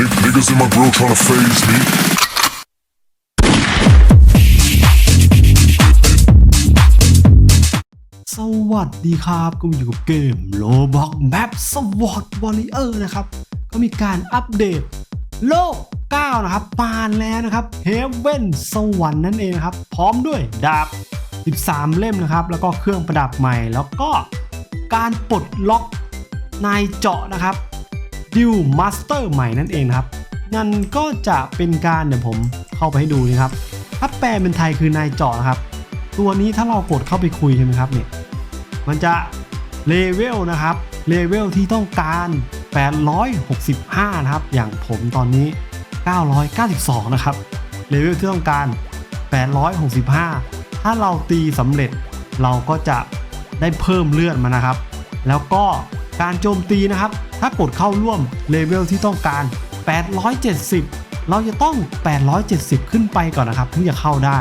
Niggas in my grill tryna phase me. สวัสดีครับก็อยู่กับเกมโลบอกแมปสวอตวอลเลเยอร์นะครับ ก็มีการอัปเดต โลก 9 นะครับมาแล้วนะครับเฮเว่นสวรรค์นั่นเองนะครับ พร้อมด้วยดาบ 13 เล่มนะครับ แล้วก็เครื่องประดับใหม่ แล้วก็การปลดล็อกนายเจาะนะครับ ดิวมาสเตอร์ใหม่นั่นเองนะครับนั่นก็จะเป็นการเดี๋ยวผมเข้าไปให้ดูนะครับถ้าแปลเป็นไทยคือนายจาะนะครับ ตัวนี้ถ้าเรากดเข้าไปคุยใช่ไหมครับเนี่ยมันจะเลเวลนะครับเลเวลที่ต้องการ 865 นะครับ อย่างผมตอนนี้ 992 นะครับเลเวลที่ต้องการ 865 ถ้าเราตีสำเร็จเราก็จะได้เพิ่มเลือดมานะครับ แล้วก็ การโจมตีนะครับ ถ้ากดเข้าร่วมเลเวลที่ต้องการ 870 เราจะต้อง 870 ขึ้นไปก่อนนะครับถึงจะเข้าได้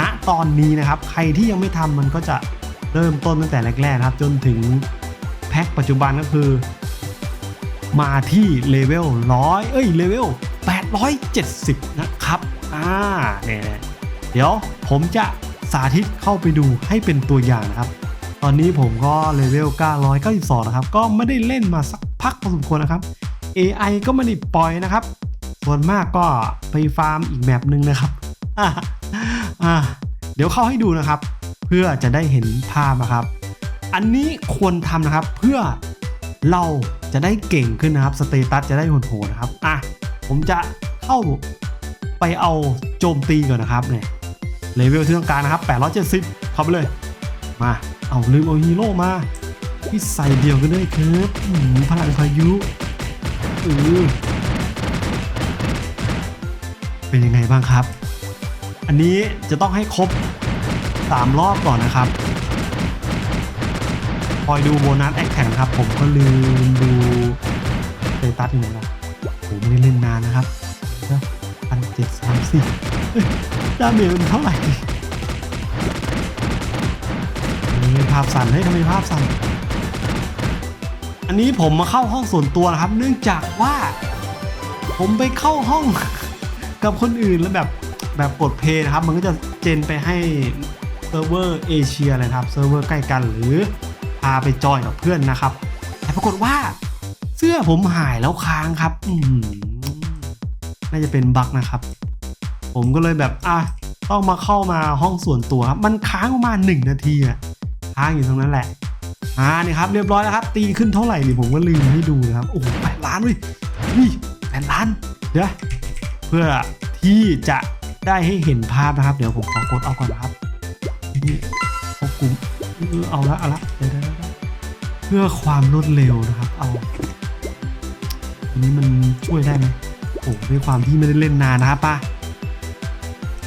ณตอนนี้นะครับ ใครที่ยังไม่ทำมันก็จะเริ่มต้นตั้งแต่แรกๆนะครับ จนถึงแพ็คปัจจุบันก็คือ มาที่เลเวล100 เอ้ยเลเวล870 นะครับอ่าเนี่ยเดี๋ยวผมจะสาธิตเข้าไปดูให้เป็นตัวอย่างนะครับ ตอนนี้ผมก็เลเวล 992 นะครับ ก็ไม่ได้เล่นมาสักพักพอสมควรนะครับ AI ก็ไม่ได้ปล่อยนะครับ ส่วนมากก็ไปฟาร์มอีกแมปหนึ่งนะครับ เดี๋ยวเข้าให้ดูนะครับ เพื่อจะได้เห็นภาพนะครับ อันนี้ควรทำนะครับเพื่อเราจะได้เก่งขึ้นนะครับ สเตตัสจะได้โหดๆนะครับ อะ ผมจะเข้าไปเอาโจมตีก่อนนะครับเนี่ย เลเวลที่ต้องการนะครับ 870 เข้าไปเลย มา เอาลืมเอาฮีโร่มาที่ใส่เดียวกันด้วยครับอืมพลังพายุเออเป็นยังไงบ้างครับ อันนี้จะต้องให้ครบ 3 รอบก่อนนะครับ คอยดูโบนัสแอคแข่งครับ ผมก็ลืมดูสเตตัสอยู่นะผมไม่ได้เล่นนานนะครับพันเจ็ดสามสี่ดาเมจมันเท่าไหร่ นี่ภาพสั่นเฮ้ยทำไมภาพสั่น อันนี้ผมมาเข้าห้องส่วนตัวนะครับ เนื่องจากว่า ผมไปเข้าห้อง กับคนอื่นแล้วแบบแบบกดเพย์นะครับ มันก็จะเจนไปให้เซิร์ฟเวอร์เอเชียเลยครับเซิร์ฟเวอร์ใกล้กันหรือพาไปจอยกับเพื่อนนะครับ แต่ปรากฏว่าเสื้อผมหายแล้วค้างครับอืน่าจะเป็นบั๊กนะครับ ผมก็เลยแบบอะต้องมาเข้ามาห้องส่วนตัวครับ มันค้างประมาณหนึ่งนาทีอะ ค้างอยู่ตรงนั้นแหละอ่านี่ครับเรียบร้อยแล้วครับ ตีขึ้นเท่าไหร่นี่ผมก็ลืมให้ดูนะครับโอ้โหแปดล้านเลยนี่แปดล้านเดี๋ยวเพื่อที่จะได้ให้เห็นภาพนะครับ เดี๋ยวผมขอกดเอาก่อนนะครับนี่เอากลุ่มเออเอาละเอาละเดี๋ยวเดี๋ยวเพื่อความรวดเร็วนะครับ เอาอันนี้มันช่วยได้ไหมโอ้ด้วยความที่ไม่ได้เล่นนานนะครับป้า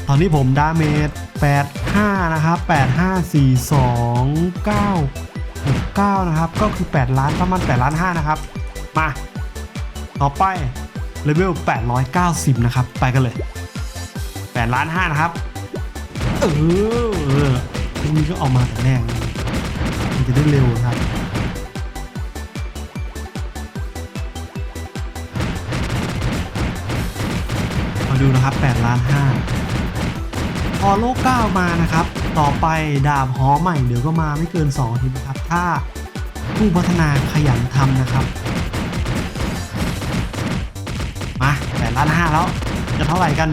ตอนนี้ผมดาเมจ 85 นะครับ 85 42 9 69 นะครับ ก็คือ 8 ล้านประมาณ8ล้าน5นะครับ มา ต่อไปเลเวล890 นะครับ ไปกันเลย 8 ล้าน5นะครับ เออเออตรงนี้ก็ออกมาแต่แรกมันจะได้เร็วนะครับมาดูนะครับ8ล้าน5 อโลก9มานะครับ ต่อไปดาบหอใหม่เดี๋ยวก็มาไม่เกิน2อาทิตย์นะครับ ถ้าผู้พัฒนาขยันทำนะครับ มา8ล้าน5แล้ว จะเท่าไหร่กัน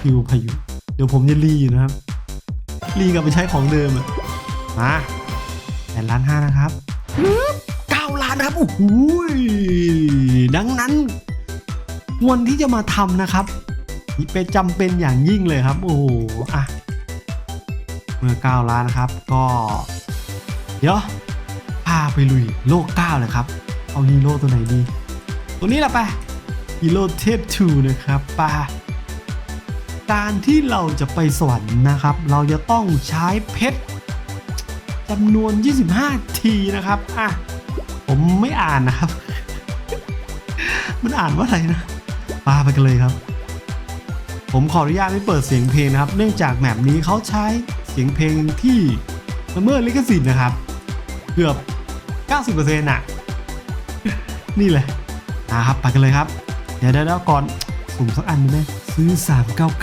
คิวพายุ เดี๋ยวผมจะรีอยู่นะครับ รีกลับไปใช้ของเดิมอะมา8ล้าน5นะครับ9ล้านนะครับโอ้โหดังนั้นควรที่จะมาทำนะครับ นี่เป็นจำเป็นอย่างยิ่งเลยครับ โอ้โหอะเมื่อ9ล้านนะครับ ก็เดี๋ยวพาไปลุยโลก9เลยครับ เอาฮีโร่ตัวไหนดี ตัวนี้แหละไปฮีโร่เทพทูนะครับปาการที่เราจะไปสวรรค์นะครับ เราจะต้องใช้เพชรจำนวน 25 ทีนะครับ อะ ผมไม่อ่านนะครับ มันอ่านว่าอะไรนะปาไปกันเลยครับ ผมขออนุญาตไม่เปิดเสียงเพลงนะครับ เนื่องจากแมปนี้เขาใช้เสียงเพลงที่ละเมิดลิขสิทธิ์นะครับ เกือบ 90%น่ะ นี่เลยอะอ่าครับไปกันเลยครับ เดี๋ยวเดี๋ยวเดี๋ยวก่อนสุ่มสักอันได้ไหมซื้อ 399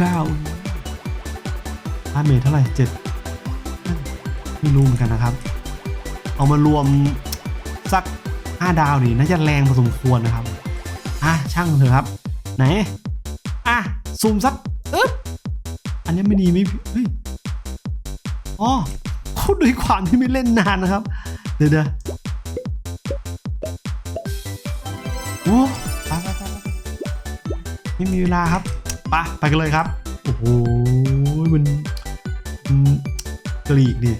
ค่าเมทเท่าไหร่เจ็ดไม่รู้เหมือนกันนะครับ เอามารวมสัก 5 ดาวนี่น่าจะแรงพอสมควรนะครับ อะช่างเถอะครับ ไหน อะ ซูมสักอึ๊บอันนี้ไม่ดีไม่เฮ้ยอ๋อเขาด้วยความที่ไม่เล่นนานนะครับ เดี๋ยวเดี๋ยวโอ้ไปไปไปไม่มีเวลาครับไปไปกันเลยครับ โอ้โหมันมันกรีกนี่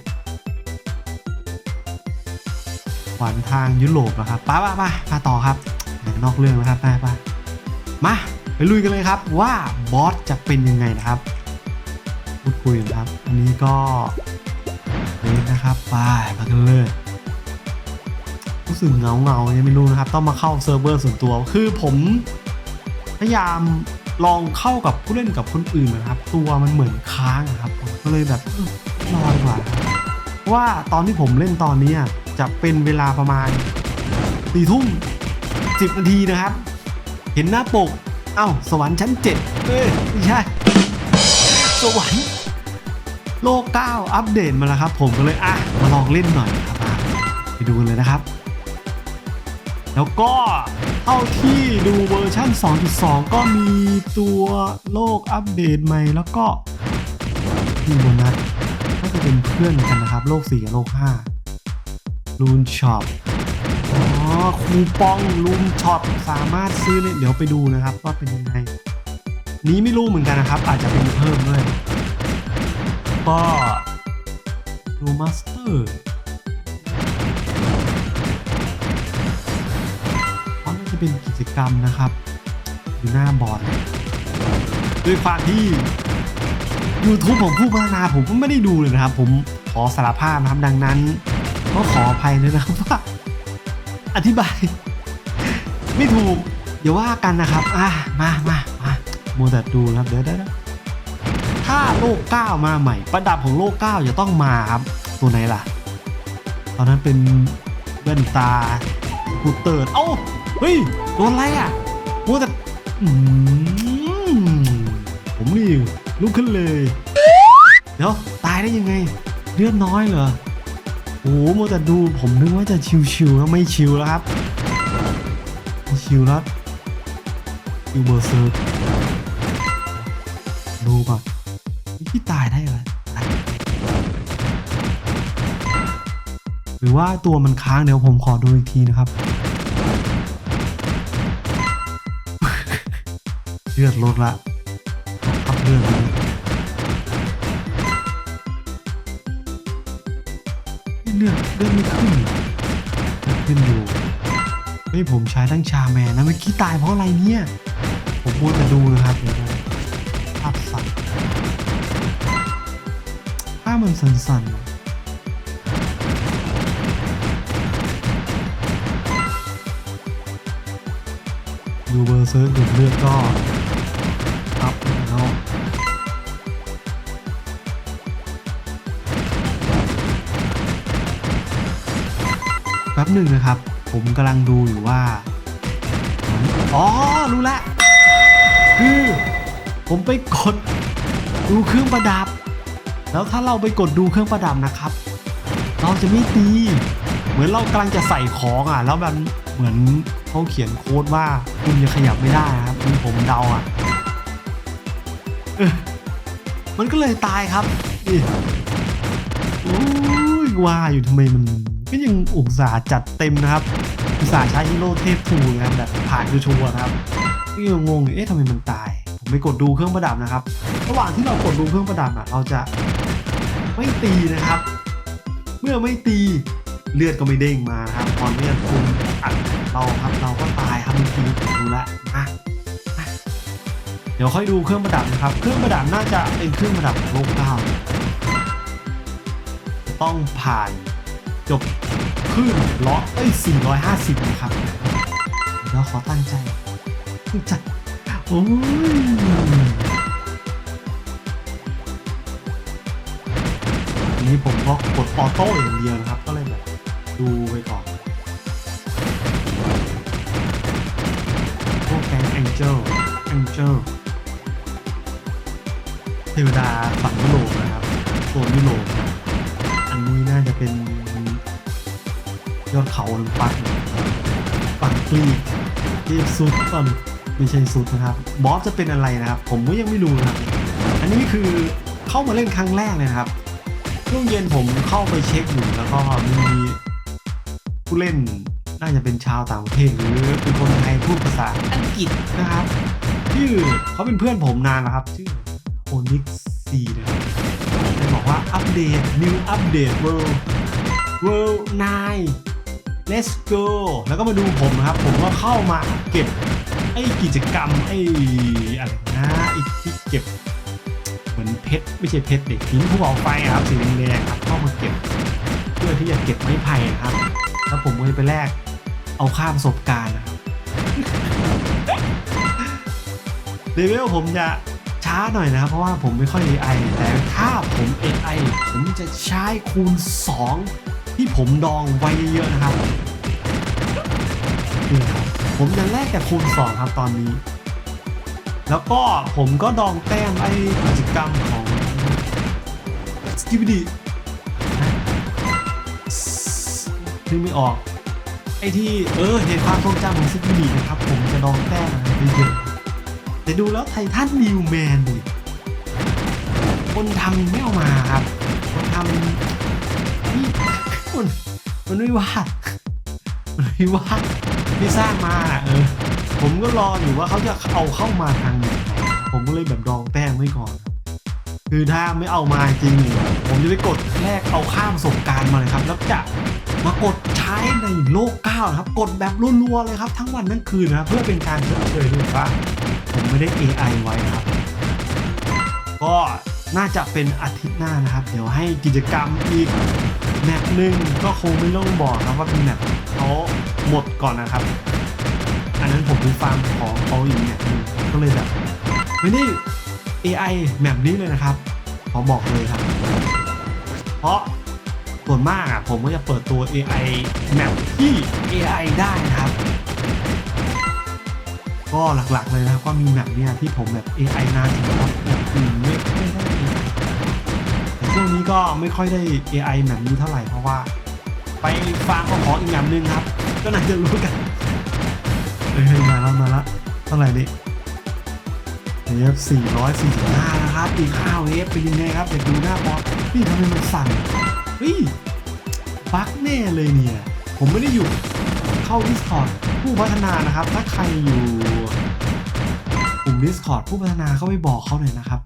ขวานทางยุโรปนะครับไปไปไปมาต่อครับนนอกเรื่องนะครับไปไปมา ไปลุยกันเลยครับว่าบอสจะเป็นยังไงนะครับ พูดคุยกันครับ อันนี้ก็เลยนะครับไปมากันเลยรู้สึกเงาเงายังไม่รู้นะครับ ต้องมาเข้าเซิร์ฟเวอร์ส่วนตัวคือผมพยายามลองเข้ากับผู้เล่นกับคนอื่นนะครับ ตัวมันเหมือนค้างครับผมก็เลยแบบเออรอดีกว่าว่าตอนที่ผมเล่นตอนนี้จะเป็นเวลาประมาณสี่ทุ่มสิบนาทีนะครับ เห็นหน้าปก เอ้าสวรรค์ชั้นเจ็ดเอ้ยไม่ใช่สวรรค์โลก9อัปเดตมาแล้วครับ ผมก็เลยอะมาลองเล่นหน่อยครับอะไปดูกันเลยนะครับ แล้วก็เท่าที่ดูเวอร์ชัน2.2 ก็มีตัวโลกอัปเดตใหม่แล้วก็มีโบนัสก็จะเป็นเพื่อนกันนะครับ โลก 4 กับโลก5รูนช็อปอ๋อ คูปองรูนช็อปสามารถซื้อเนี่ยเดี๋ยวไปดูนะครับว่าเป็นยังไง นี้ไม่รู้เหมือนกันนะครับ อาจจะเป็นเพิ่มด้วย ก็ดูมาสเตอร์เพราะน่าจะเป็นกิจกรรมนะครับ อยู่หน้าบอร์ดด้วยความที่ YouTube ของผู้พัฒนาผมก็ไม่ได้ดูเลยนะครับ ผมขอสารภาพนะครับดังนั้น ก็ขออภัยเลยนะครับว่า อธิบาย ไม่ถูกอย่าว่ากันนะครับ อะมามามาโมัวแต่ดูนะครับ เดี๋ยวเดี๋ยวเดี๋ยวถ้าโลก9มาใหม่ ประดับของโลก9จะต้องมาครับ ตัวไหนล่ะ ตอนนั้นเป็นแว่นตากูเติร์ดเอ้า เฮ้ย โดนอะไรอะโมัวแต่ผมนี่ลุกขึ้นเลย เดี๋ยว ตายได้ยังไง เลือดน้อยเหรอ โอ้โหมัวแต่ดูผมนึกว่าจะชิวๆแล้วไม่ชิวแล้วครับชิวแล้วชิวเบอร์เซอร์ดูก่อนนี่พี่ตายได้เหรอหรือว่าตัวมันค้างเดี๋ยวผมขอดูอีกทีนะครับเลือดลดละพับเลือดเลย ฮ้ยผมใช้ทั้งชาแมนนะเมื่อกี้ตายเพราะอะไรเนี่ย ผมมัวแต่ดูนะครับเดี๋ยวนะภาพสั่นภาพมันสั่นๆดูเบอร์เซิร์ฟดูดเลือดก็อัพแล้วแป๊บหนึ่งนะครับ ผมกำลังดูอยู่ว่า อ๋อ รู้แล้วคือ ผมไปกดดูเครื่องประดับ แล้วถ้าเราไปกดดูเครื่องประดับนะครับ เราจะไม่ตี เหมือนเรากำลังจะใส่ของอะ แล้วมันเหมือนเขาเขียนโค้ดว่าคุณจะขยับไม่ได้นะครับนี่ผมเดาอะมันก็เลยตายครับนี่โอ้ยว่าอยู่ทำไมมันก็ยังอุตส่าจัดเต็มนะครับ อุตส่าห์ใช้ฮีโร่เทพทูนะครับแบบผ่านชัวร์ครับก็ยังงงเอ๊ะทำไมมันตาย ผมไปกดดูเครื่องประดับนะครับ ระหว่างที่เรากดดูเครื่องประดับอะเราจะไม่ตีนะครับ เมื่อไม่ตีเลือดก็ไม่เด้งมานะครับพอนเลือดคุณอัดเราครับเราก็ตายครับเมื่อกี้ผมดูแลวมามาเดี๋ยวค่อยดูเครื่องประดับนะครับ เครื่องประดับน่าจะเป็นเครื่องประดับโลกเก้าต้องผ่านจบ ขึ้นล้อเอ้ย450 นะครับเดี๋ยวขอตั้งใจตั้งใจโอ้ยนี้ผมก็กดออโต้อย่างเดียวนะครับ ก็เลยแบบดูไปก่อน Angel Angel เจลเทวดาฝั่งยุโรปนะครับโซนยุโรปอันนี้น่าจะเป็น ยอดเขาปักฝั่งกรีที่สุดตอนไม่ใช่สุดนะครับบอสจะเป็นอะไรนะครับ ผมก็ยังไม่รู้นะครับ อันนี้คือเข้ามาเล่นครั้งแรกเลยนะครับช่วงเย็นผมเข้าไปเช็คอยู่แล้วก็มีผู้เล่นน่าจะเป็นชาวต่างประเทศหรือเป็นคนไทยพูดภาษาอังกฤษนะครับชื่อเขาเป็นเพื่อนผมนานแล้วครับชื่อโอนิกซีนะครับบอกว่าอัปเดต new update world world 9 let's go แล้วก็มาดูผมนะครับ ผมก็เข้ามาเก็บไอ้กิจกรรมไอ้อะไรนะไอ้ที่เก็บเหมือนเพชรไม่ใช่เพชรเด็กหินภูเขาไฟครับสีแดงๆครับเข้ามาเก็บ เพื่อที่จะเก็บไม้ไผ่นะครับ แล้วผมก็เลยไปแลกเอาค่าประสบการณ์นะครับเลเวลผมจะช้าหน่อยนะครับ เพราะว่าผมไม่ค่อย AI แต่ถ้าผม AI ผมจะใช้คูณ 2 ที่ผมดองไว้เยอะๆนะครับนี่ครับผมจะแลกกับคูณ2ครับตอนนี้ แล้วก็ผมก็ดองแต้มไอ้กิจกรรมของสกิปดีนึกไม่ออก ไอ้ที่เออเหตุความทรงจำของสกิปดีนะครับ ผมจะดองแต้มอะไปเยอะแต่ดูแล้วไททันนิวแมนดิคนทำไม่เอามาครับ คนทำ มันไม่วาดมันไม่วาดที่สร้างมาอะเออผมก็รออยู่ว่าเขาจะเอาเข้ามาทางไหนผมก็เลยแบบดองแต้มไว้ก่อน คือถ้าไม่เอามาจริงเนี่ยผมจะไปกดแลกเอาข้ามประสบการณ์มาเลยครับ แล้วจะมากดใช้ในโลกเก้านะครับ กดแบบรัวๆเลยครับ ทั้งวันทั้งคืนนะครับเพื่อเป็นการชดเชยด้วยว่าผมไม่ได้ AI ไว้นะครับ ก็น่าจะเป็นอาทิตย์หน้านะครับ เดี๋ยวให้กิจกรรมอีก แมปหนึ่งก็คงไม่ต้องบอกครับว่าเป็นแมปเขาหมดก่อนนะครับ อันนั้นผมไปฟังของเขาอีกแมปหนึงก็เลยแบบไม่ได้ AI แมปนี้เลยนะครับขอบอกเลยครับ เพราะส่วนมากอะผมก็จะเปิดตัว AI แมปที่ AI ได้นะครับ ก็หลักๆเลยนะครับก็มีแมปเนี่ยที่ผมแบบ AI นานครับแบบอื่นไม่ไม่ได้ ก็ไม่ค่อยได้ AI แบบนี้เท่าไหร่เพราะว่า ไปฟังของของอีกแบบนึงครับ ก็น่าจะรู้กันเฮ้ยมาแล้วมาแล้วเท่าไหร่นี่เอฟ445นะครับอีก5เอฟเป็นยังไงครับอยากดูหน้าบอสนี่ทำไมมันสั่นเฮ้ยบั๊กแน่เลยเนี่ย ผมไม่ได้อยู่เข้า Discord ผู้พัฒนานะครับ ถ้าใครอยู่กลุ่ม Discord ผู้พัฒนาเขาไปบอกเขาหน่อยนะครับ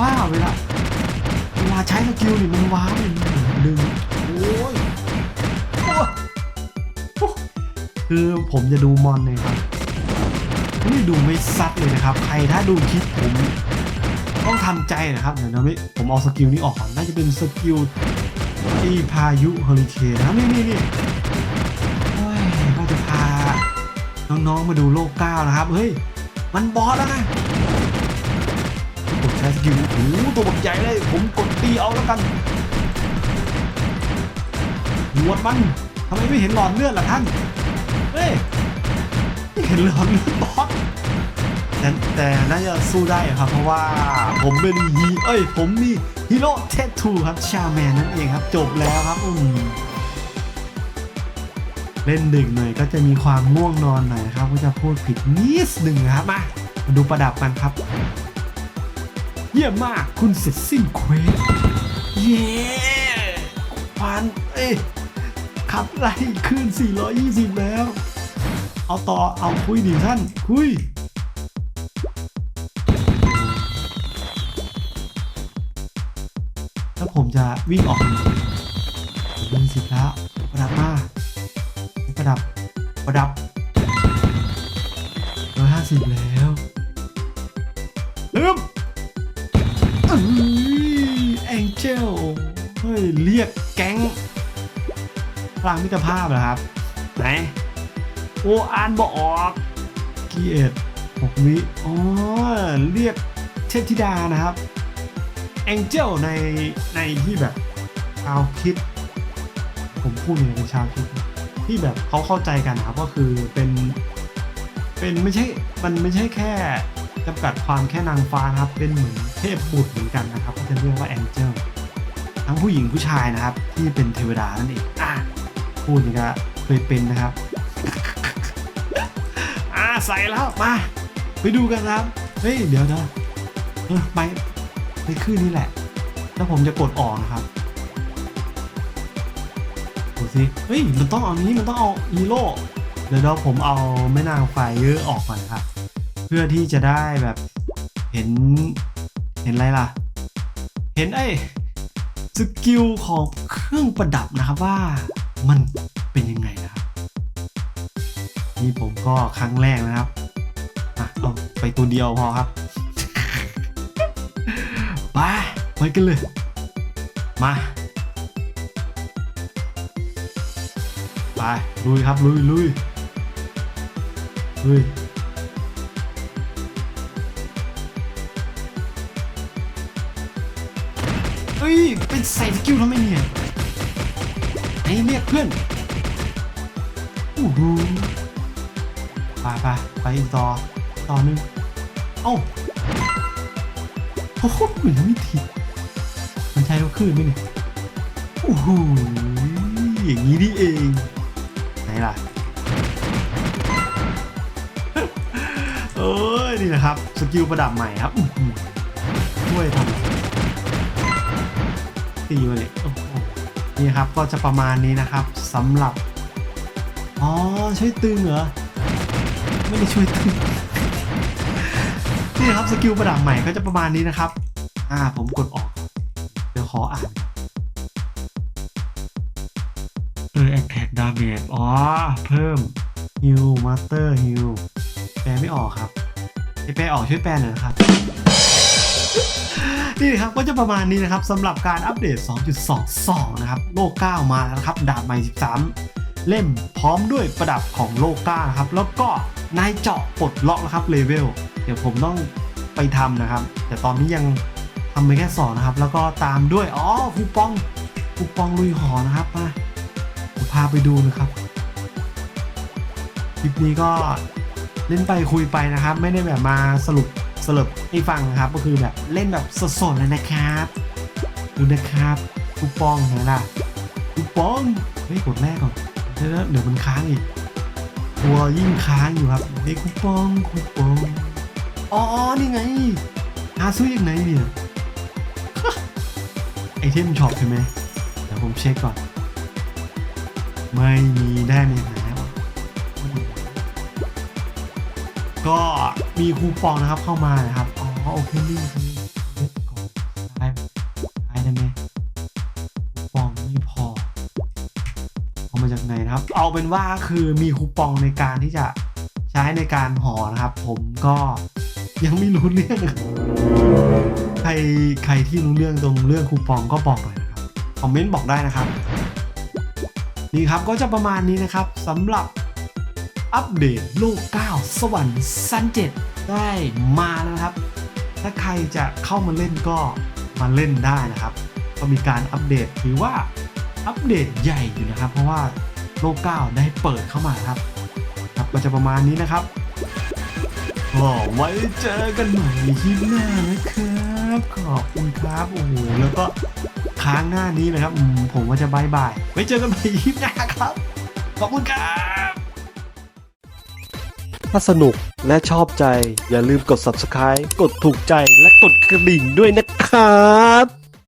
ว่าเวลา ลาใช้สกิลนี่มันว้าวเลยดึงโอ้ยคือผมจะดูมอนเลยครับนี่ดูไม่ซัดเลยนะครับ ใครถ้าดูคลิปผม ต้องทำใจนะครับเดี๋ยวนะไม่ผมเอาสกิลนี้ออกก่อนน่าจะเป็นสกิลที่พายุเฮอริเคนนะนี่นี่นี่โอ้ยว่าจะพาน้องๆมาดูโลกเก้านะครับ เฮ้ย มันบอสแล้วนะ สกิลโอ้ตัวบักใหญ่เลย ผมกดตีเอาแล้วกันหนวดมันทำไมไม่เห็นหลอดเลือดล่ะท่านเฮ้ยไม่เห็นเลยเหรอบอสแต่แต่น่าจะสู้ได้ครับ เพราะว่าผมเป็นฮีเอ้ย ผมมีฮีโร่เททูครับ ชาแมนนั่นเองครับ จบแล้วครับอืมเล่นดึกหน่อยก็จะมีความง่วงนอนหน่อยครับก็จะพูดผิดนิดหนึ่งครับมามาดูประดับกันครับ เยี่ยมมาก คุณเสร็จสิ้นเควสเย้ผ่านเอ้ยขับไล่ขึ้น 420 แล้ว เอาต่อ เอาคุยดิท่าน คุย แล้วผมจะวิ่งออกยิงสิบแล้วประดับมาประดับ ประดับร้อยห้าสิบแล้ว มิตรภาพเหรอครับ ไหน โออ่านบอกออกกีเอ็ดหกวิอ๋อเรียกเทพธิดานะครับแองเจลในในที่แบบชาวคิด ผมพูดอย่างเป็นชาวคิด ที่แบบเขาเข้าใจกันนะครับก็คือเป็นเป็นเป็นไม่ใช่มันไม่ใช่แค่จำกัดความแค่นางฟ้านะครับ เป็นเหมือนเทพบุตรเหมือนกันนะครับเขาจะเรียกว่าแองเจิลทั้งผู้หญิงผู้ชายนะครับ ที่เป็นเทวดานั่นเองอะ พูดนี่ก็เคยเป็นนะครับ อ่าใส่แล้วมา ไปดูกันนะครับ เฮ้ย เดี๋ยวเดี๋ยวเออไปไปขึ้นนี่แหละ แล้วผมจะกดออกนะครับดูสิเฮ้ย มันต้องเอานี้มันต้องเอาฮีโร่เดี๋ยวเดี๋ยวผมเอาแม่นางไฟเยอะออกก่อนนะครับ เพื่อที่จะได้แบบเห็นเห็นอะไรล่ะ เห็นไอ้สกิลของเครื่องประดับนะครับว่า มันเป็นยังไงนะครับนี่ผมก็ครั้งแรกนะครับอะเอาไปตัวเดียวพอครับไปไปกันเลย มาไปลุยครับลุยลุยลุยเฮ้ย เป็นใส่สกิลทำไมเนี่ย ไอ้เรียกเพื่อนโอ้โหไปไปไปต่อต่อหนึ่งเอ้าโอ้โหเหมือนวิธีมันใช้ทุกคืนไหมเนี่ยโอ้โหอย่างนี้นี่เองไหนล่ะเอ้ยนี่นะครับสกิลประดับใหม่ครับช่วยทำตีมาเลยโอ้โนี่ครับก็จะประมาณนี้นะครับสำหรับ อ๋อช่วยตึงเหรอ ไม่ได้ช่วยตึง นี่นะครับสกิลประดับใหม่ก็จะประมาณนี้นะครับ อ่าผมกดออก เดี๋ยวขออ่านเออ attack damage อ๋อ เพิ่ม heal master heal แปลไม่ออกครับไอแปลออกช่วยแปลหน่อยนะครับ นี่ครับก็จะประมาณนี้นะครับสำหรับการอัปเดต 2.22 นะครับ โลก 9 มาแล้วครับ ดาบใหม่ 13 เล่มพร้อมด้วยประดับของโลก 9 ครับ แล้วก็นายเจาะปลดล็อกนะครับเลเวล เดี๋ยวผมต้องไปทำนะครับ แต่ตอนนี้ยังทำไปแค่สองนะครับ แล้วก็ตามด้วย อ๋อคูปองคูปองลุยหอนะครับมาเดี๋ยวพาไปดูนะครับ คลิปนี้ก็เล่นไปคุยไปนะครับ ไม่ได้แบบมาสรุป สรุปให้ฟังครับก็คือแบบเล่นแบบสดๆเลยนะครับดูนะครับคูปองไหนล่ะคูปองเฮ้ยกดแรกก่อนเดี๋ยวเดี๋ยวมันค้างอีกตัวยิ่งค้างอยู่ครับเฮ้ยคูปองคูปองอ๋อนี่ไงหาซื้อยังไงเนี่ยไอเทมช็อปใช่ไหมเดี๋ยวผมเช็คก่อน ไม่มีได้ไหน ก็มีคูปองนะครับเข้ามานะครับอ๋อโอเคนี่คือเล็กก่อนได้ได้ได้ไหมคูปองไม่พอเอามาจากไหนนะครับ เอาเป็นว่าคือมีคูปองในการที่จะใช้ในการห่อนะครับ ผมก็ยังไม่รู้เรื่องใครใครที่รู้เรื่องตรงเรื่องคูปองก็บอกหน่อยนะครับคอมเมนต์บอกได้นะครับนี่ครับก็จะประมาณนี้นะครับสำหรับ อัปเดตโลก9 สวรรค์ซันเจ็ดได้มาแล้วนะครับ ถ้าใครจะเข้ามาเล่นก็มาเล่นได้นะครับ ก็มีการอัปเดตถือว่าอัปเดตใหญ่อยู่นะครับ เพราะว่าโลก 9 ได้เปิดเข้ามาครับครับก็จะประมาณนี้นะครับก็ไว้เจอกันใหม่คลิปหน้านะครับ ขอบคุณครับโอ้โหแล้วก็ค้างหน้านี้นะครับอืมผมก็จะบายบายไว้เจอกันใหม่คลิปหน้าครับ ขอบคุณครับ ถ้าสนุกและชอบใจอย่าลืมกด subscribe กดถูกใจและกดกระดิ่งด้วยนะครับ